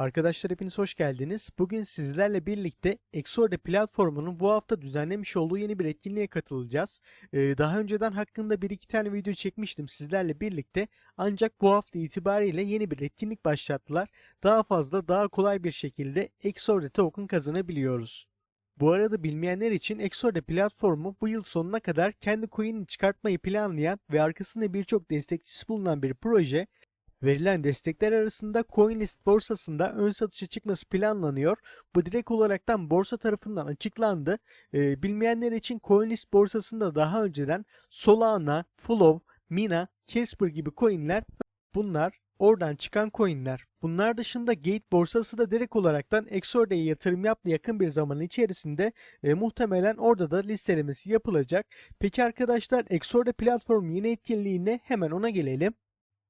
Arkadaşlar hepiniz hoş geldiniz. Bugün sizlerle birlikte Exorde platformunun bu hafta düzenlemiş olduğu yeni bir etkinliğe katılacağız. Ee, daha önceden hakkında bir iki tane video çekmiştim sizlerle birlikte. Ancak bu hafta itibariyle yeni bir etkinlik başlattılar. Daha fazla, daha kolay bir şekilde Exorde token kazanabiliyoruz. Bu arada bilmeyenler için Exorde platformu bu yıl sonuna kadar kendi coin'ini çıkartmayı planlayan ve arkasında birçok destekçisi bulunan bir proje. Verilen destekler arasında CoinList borsasında ön satışa çıkması planlanıyor. Bu direkt olaraktan borsa tarafından açıklandı. Ee, bilmeyenler için CoinList borsasında daha önceden Solana, Flow, Mina, Casper gibi coinler bunlar oradan çıkan coinler. Bunlar dışında Gate borsası da direkt olaraktan Exorde'ye yatırım yaptı yakın bir zaman içerisinde e, muhtemelen orada da listelemesi yapılacak. Peki arkadaşlar Exorde platformu yeni etkinliğine hemen ona gelelim.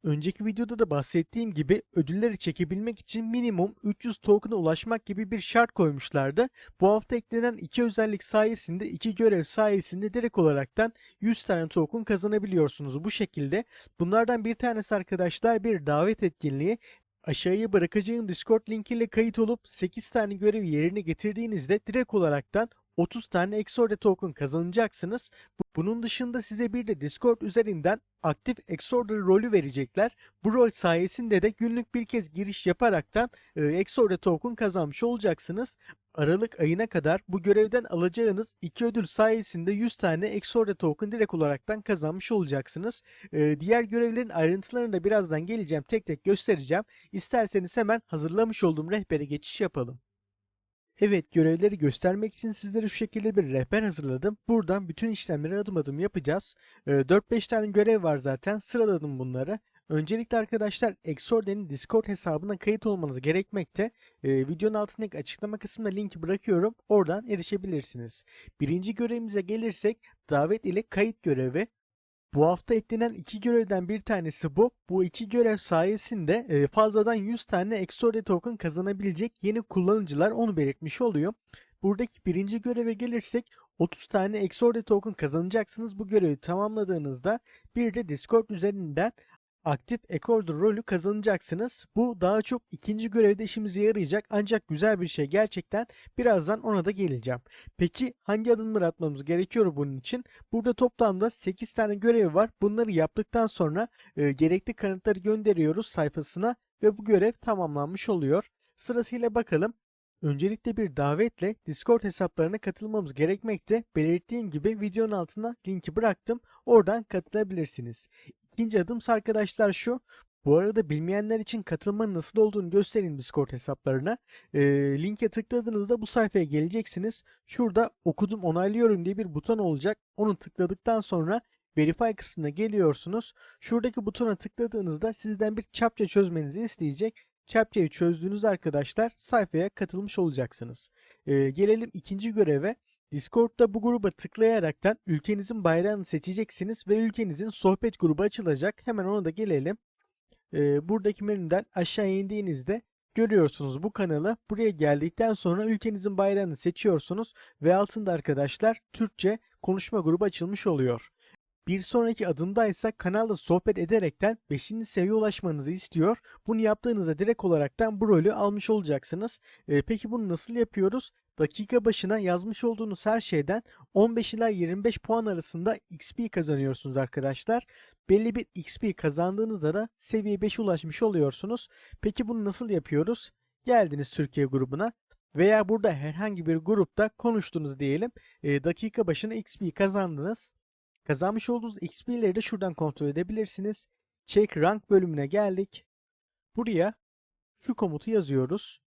Önceki videoda da bahsettiğim gibi ödülleri çekebilmek için minimum 300 token'a ulaşmak gibi bir şart koymuşlardı. Bu hafta eklenen iki özellik sayesinde iki görev sayesinde direkt olaraktan 100 tane token kazanabiliyorsunuz bu şekilde. Bunlardan bir tanesi arkadaşlar bir davet etkinliği. Aşağıya bırakacağım Discord linkiyle kayıt olup 8 tane görevi yerine getirdiğinizde direkt olaraktan 30 tane Exorde token kazanacaksınız. Bu- Bunun dışında size bir de Discord üzerinden aktif Exorde rolü verecekler. Bu rol sayesinde de günlük bir kez giriş yaparaktan e, token kazanmış olacaksınız. Aralık ayına kadar bu görevden alacağınız iki ödül sayesinde 100 tane Exorde token direkt olaraktan kazanmış olacaksınız. E, diğer görevlerin ayrıntılarını da birazdan geleceğim tek tek göstereceğim. İsterseniz hemen hazırlamış olduğum rehbere geçiş yapalım. Evet görevleri göstermek için sizlere şu şekilde bir rehber hazırladım. Buradan bütün işlemleri adım adım yapacağız. Ee, 4-5 tane görev var zaten sıraladım bunları. Öncelikle arkadaşlar Exorde'nin Discord hesabına kayıt olmanız gerekmekte. Ee, videonun altındaki açıklama kısmına linki bırakıyorum. Oradan erişebilirsiniz. Birinci görevimize gelirsek davet ile kayıt görevi. Bu hafta eklenen iki görevden bir tanesi bu. Bu iki görev sayesinde e, fazladan 100 tane Exorde token kazanabilecek yeni kullanıcılar onu belirtmiş oluyor. Buradaki birinci göreve gelirsek 30 tane Exorde token kazanacaksınız. Bu görevi tamamladığınızda bir de Discord üzerinden aktif Exorde rolü kazanacaksınız. Bu daha çok ikinci görevde işimize yarayacak ancak güzel bir şey gerçekten. Birazdan ona da geleceğim. Peki hangi adımları atmamız gerekiyor bunun için? Burada toplamda 8 tane görev var. Bunları yaptıktan sonra e, gerekli kanıtları gönderiyoruz sayfasına ve bu görev tamamlanmış oluyor. Sırasıyla bakalım. Öncelikle bir davetle Discord hesaplarına katılmamız gerekmekte. Belirttiğim gibi videonun altına linki bıraktım. Oradan katılabilirsiniz. İkinci adımsa arkadaşlar şu. Bu arada bilmeyenler için katılmanın nasıl olduğunu göstereyim Discord hesaplarına. Ee, linke tıkladığınızda bu sayfaya geleceksiniz. Şurada okudum onaylıyorum diye bir buton olacak. Onu tıkladıktan sonra Verify kısmına geliyorsunuz. Şuradaki butona tıkladığınızda sizden bir çapça çözmenizi isteyecek. Çapçayı çözdüğünüz arkadaşlar sayfaya katılmış olacaksınız. Ee, gelelim ikinci göreve. Discord'da bu gruba tıklayaraktan ülkenizin bayrağını seçeceksiniz ve ülkenizin sohbet grubu açılacak. Hemen ona da gelelim. Ee, buradaki menüden aşağı indiğinizde görüyorsunuz bu kanalı. Buraya geldikten sonra ülkenizin bayrağını seçiyorsunuz ve altında arkadaşlar Türkçe konuşma grubu açılmış oluyor. Bir sonraki adımdaysa kanalda sohbet ederekten 5. seviyeye ulaşmanızı istiyor. Bunu yaptığınızda direkt olaraktan bu rolü almış olacaksınız. Ee, peki bunu nasıl yapıyoruz? Dakika başına yazmış olduğunuz her şeyden 15 ila 25 puan arasında XP kazanıyorsunuz arkadaşlar. Belli bir XP kazandığınızda da seviye 5'e ulaşmış oluyorsunuz. Peki bunu nasıl yapıyoruz? Geldiniz Türkiye grubuna veya burada herhangi bir grupta konuştunuz diyelim. Ee, dakika başına XP kazandınız. Kazanmış olduğunuz XP'leri de şuradan kontrol edebilirsiniz. Check rank bölümüne geldik. Buraya şu komutu yazıyoruz.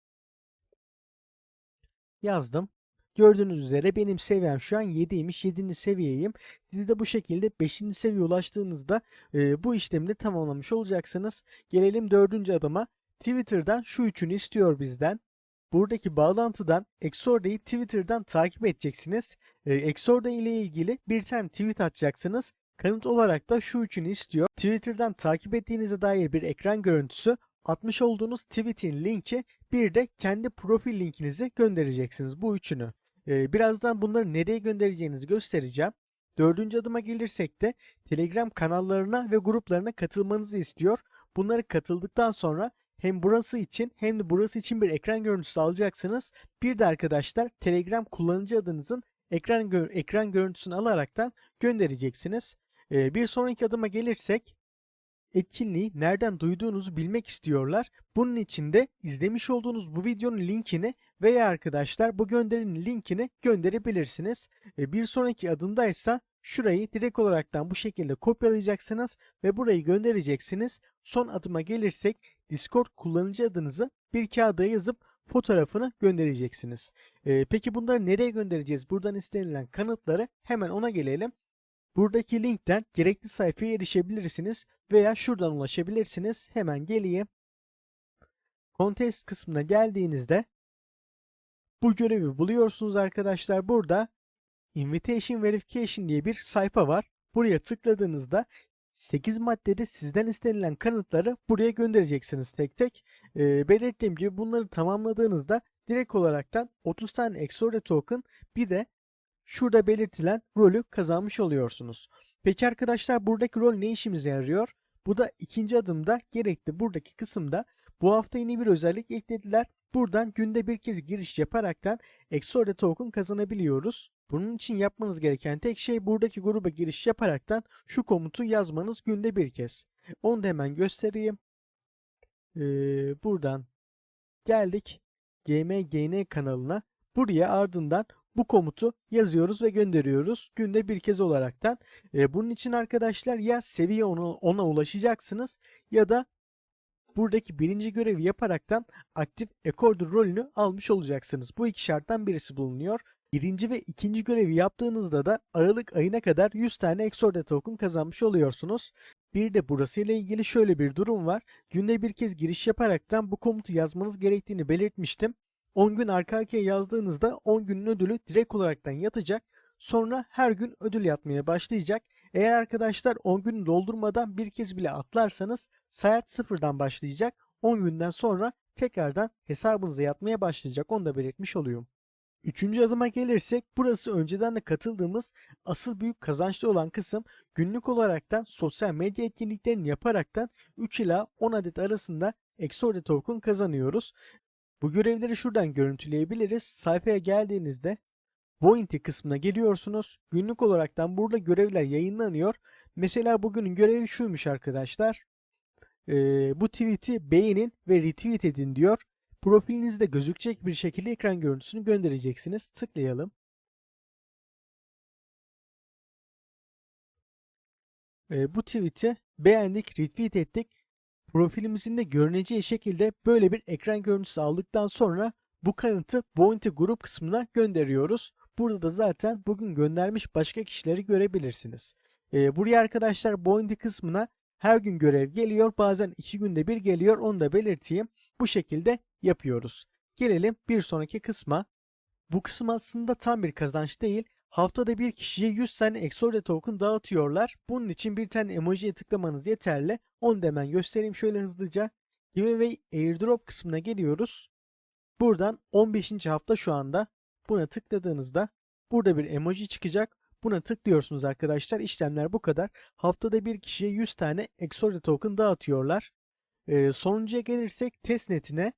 Yazdım. Gördüğünüz üzere benim seviyem şu an 7'ymiş. 7. seviyeyim. Siz de bu şekilde 5. seviyeye ulaştığınızda e, bu işlemi de tamamlamış olacaksınız. Gelelim 4. adıma. Twitter'dan şu üçünü istiyor bizden. Buradaki bağlantıdan Exorde'yi Twitter'dan takip edeceksiniz. E, Exorde ile ilgili bir tane tweet atacaksınız. Kanıt olarak da şu üçünü istiyor. Twitter'dan takip ettiğinize dair bir ekran görüntüsü, atmış olduğunuz tweet'in linki, bir de kendi profil linkinizi göndereceksiniz bu üçünü. E, birazdan bunları nereye göndereceğinizi göstereceğim. Dördüncü adıma gelirsek de Telegram kanallarına ve gruplarına katılmanızı istiyor. Bunları katıldıktan sonra hem burası için hem de burası için bir ekran görüntüsü alacaksınız. Bir de arkadaşlar Telegram kullanıcı adınızın ekran gö- ekran görüntüsünü alaraktan göndereceksiniz. Ee, bir sonraki adıma gelirsek etkinliği nereden duyduğunuzu bilmek istiyorlar. Bunun için de izlemiş olduğunuz bu videonun linkini veya arkadaşlar bu gönderinin linkini gönderebilirsiniz. Ee, bir sonraki adımdaysa şurayı direkt olaraktan bu şekilde kopyalayacaksınız ve burayı göndereceksiniz. Son adıma gelirsek Discord kullanıcı adınızı bir kağıda yazıp fotoğrafını göndereceksiniz. Ee, peki bunları nereye göndereceğiz? Buradan istenilen kanıtları hemen ona gelelim. Buradaki linkten gerekli sayfaya erişebilirsiniz veya şuradan ulaşabilirsiniz. Hemen geleyim. Contest kısmına geldiğinizde bu görevi buluyorsunuz arkadaşlar. Burada Invitation Verification diye bir sayfa var. Buraya tıkladığınızda 8 maddede sizden istenilen kanıtları buraya göndereceksiniz tek tek. Ee, belirttiğim gibi bunları tamamladığınızda direkt olaraktan 30 tane Exore token bir de şurada belirtilen rolü kazanmış oluyorsunuz. Peki arkadaşlar buradaki rol ne işimize yarıyor? Bu da ikinci adımda gerekli buradaki kısımda bu hafta yeni bir özellik eklediler. Buradan günde bir kez giriş yaparaktan Exore token kazanabiliyoruz. Bunun için yapmanız gereken tek şey buradaki gruba giriş yaparaktan şu komutu yazmanız günde bir kez. Onu da hemen göstereyim. Ee, buradan geldik GMGN kanalına. Buraya ardından bu komutu yazıyoruz ve gönderiyoruz günde bir kez olaraktan. Ee, bunun için arkadaşlar ya seviye 10'a ona ulaşacaksınız ya da buradaki birinci görevi yaparaktan aktif Ecorder rolünü almış olacaksınız. Bu iki şarttan birisi bulunuyor. Birinci ve ikinci görevi yaptığınızda da Aralık ayına kadar 100 tane Exorde token kazanmış oluyorsunuz. Bir de burasıyla ilgili şöyle bir durum var. Günde bir kez giriş yaparaktan bu komutu yazmanız gerektiğini belirtmiştim. 10 gün arka arkaya yazdığınızda 10 günün ödülü direkt olaraktan yatacak. Sonra her gün ödül yatmaya başlayacak. Eğer arkadaşlar 10 günü doldurmadan bir kez bile atlarsanız saat sıfırdan başlayacak. 10 günden sonra tekrardan hesabınıza yatmaya başlayacak. Onu da belirtmiş oluyorum. Üçüncü adıma gelirsek burası önceden de katıldığımız asıl büyük kazançlı olan kısım günlük olaraktan sosyal medya etkinliklerini yaparaktan 3 ila 10 adet arasında Exode token kazanıyoruz. Bu görevleri şuradan görüntüleyebiliriz. Sayfaya geldiğinizde Bounty kısmına geliyorsunuz. Günlük olaraktan burada görevler yayınlanıyor. Mesela bugünün görevi şuymuş arkadaşlar. Ee, bu tweet'i beğenin ve retweet edin diyor. Profilinizde gözükecek bir şekilde ekran görüntüsünü göndereceksiniz. Tıklayalım. Ee, bu tweet'i beğendik, retweet ettik. Profilimizin de görüneceği şekilde böyle bir ekran görüntüsü aldıktan sonra bu kanıtı Bounty grup kısmına gönderiyoruz. Burada da zaten bugün göndermiş başka kişileri görebilirsiniz. Ee, buraya arkadaşlar Bounty kısmına her gün görev geliyor. Bazen iki günde bir geliyor. Onu da belirteyim. Bu şekilde yapıyoruz. Gelelim bir sonraki kısma. Bu kısım aslında tam bir kazanç değil. Haftada bir kişiye 100 tane Exode token dağıtıyorlar. Bunun için bir tane emojiye tıklamanız yeterli. Onu da hemen göstereyim şöyle hızlıca. Giveaway airdrop kısmına geliyoruz. Buradan 15. hafta şu anda. Buna tıkladığınızda burada bir emoji çıkacak. Buna tıklıyorsunuz arkadaşlar. İşlemler bu kadar. Haftada bir kişiye 100 tane Exode token dağıtıyorlar. Ee, sonuncuya gelirsek testnetine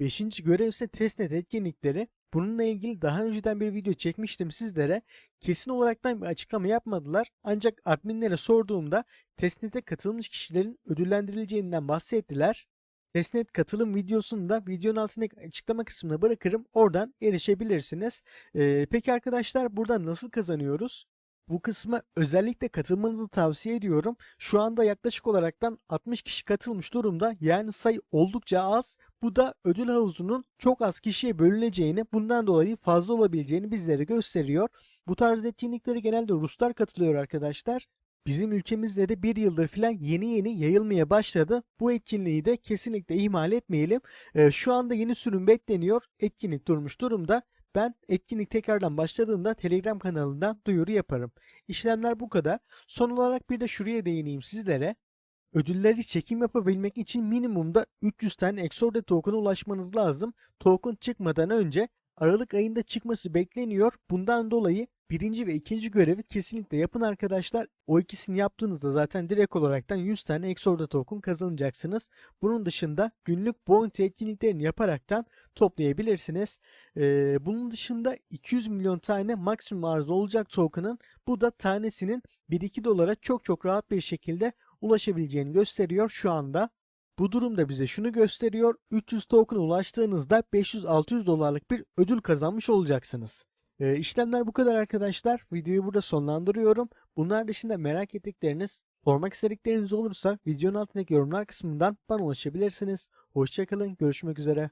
5. görev ise testnet etkinlikleri. Bununla ilgili daha önceden bir video çekmiştim sizlere. Kesin olaraktan bir açıklama yapmadılar. Ancak adminlere sorduğumda testnete katılmış kişilerin ödüllendirileceğinden bahsettiler. Testnet katılım videosunu da videonun altındaki açıklama kısmına bırakırım. Oradan erişebilirsiniz. Ee, peki arkadaşlar buradan nasıl kazanıyoruz? Bu kısma özellikle katılmanızı tavsiye ediyorum. Şu anda yaklaşık olaraktan 60 kişi katılmış durumda. Yani sayı oldukça az. Bu da ödül havuzunun çok az kişiye bölüneceğini, bundan dolayı fazla olabileceğini bizlere gösteriyor. Bu tarz etkinliklere genelde Ruslar katılıyor arkadaşlar. Bizim ülkemizde de bir yıldır falan yeni yeni yayılmaya başladı. Bu etkinliği de kesinlikle ihmal etmeyelim. Ee, şu anda yeni sürüm bekleniyor. Etkinlik durmuş durumda. Ben etkinlik tekrardan başladığında Telegram kanalından duyuru yaparım. İşlemler bu kadar. Son olarak bir de şuraya değineyim sizlere. Ödülleri çekim yapabilmek için minimumda 300 tane Exorde token'a ulaşmanız lazım. Token çıkmadan önce Aralık ayında çıkması bekleniyor. Bundan dolayı Birinci ve ikinci görevi kesinlikle yapın arkadaşlar. O ikisini yaptığınızda zaten direkt olaraktan 100 tane Exorda token kazanacaksınız. Bunun dışında günlük bounty etkinliklerini yaparaktan toplayabilirsiniz. Ee, bunun dışında 200 milyon tane maksimum arz olacak token'ın bu da tanesinin 1-2 dolara çok çok rahat bir şekilde ulaşabileceğini gösteriyor şu anda. Bu durumda bize şunu gösteriyor. 300 token'a ulaştığınızda 500-600 dolarlık bir ödül kazanmış olacaksınız. Ee, işlemler bu kadar arkadaşlar. Videoyu burada sonlandırıyorum. Bunlar dışında merak ettikleriniz, sormak istedikleriniz olursa videonun altındaki yorumlar kısmından bana ulaşabilirsiniz. Hoşçakalın, görüşmek üzere.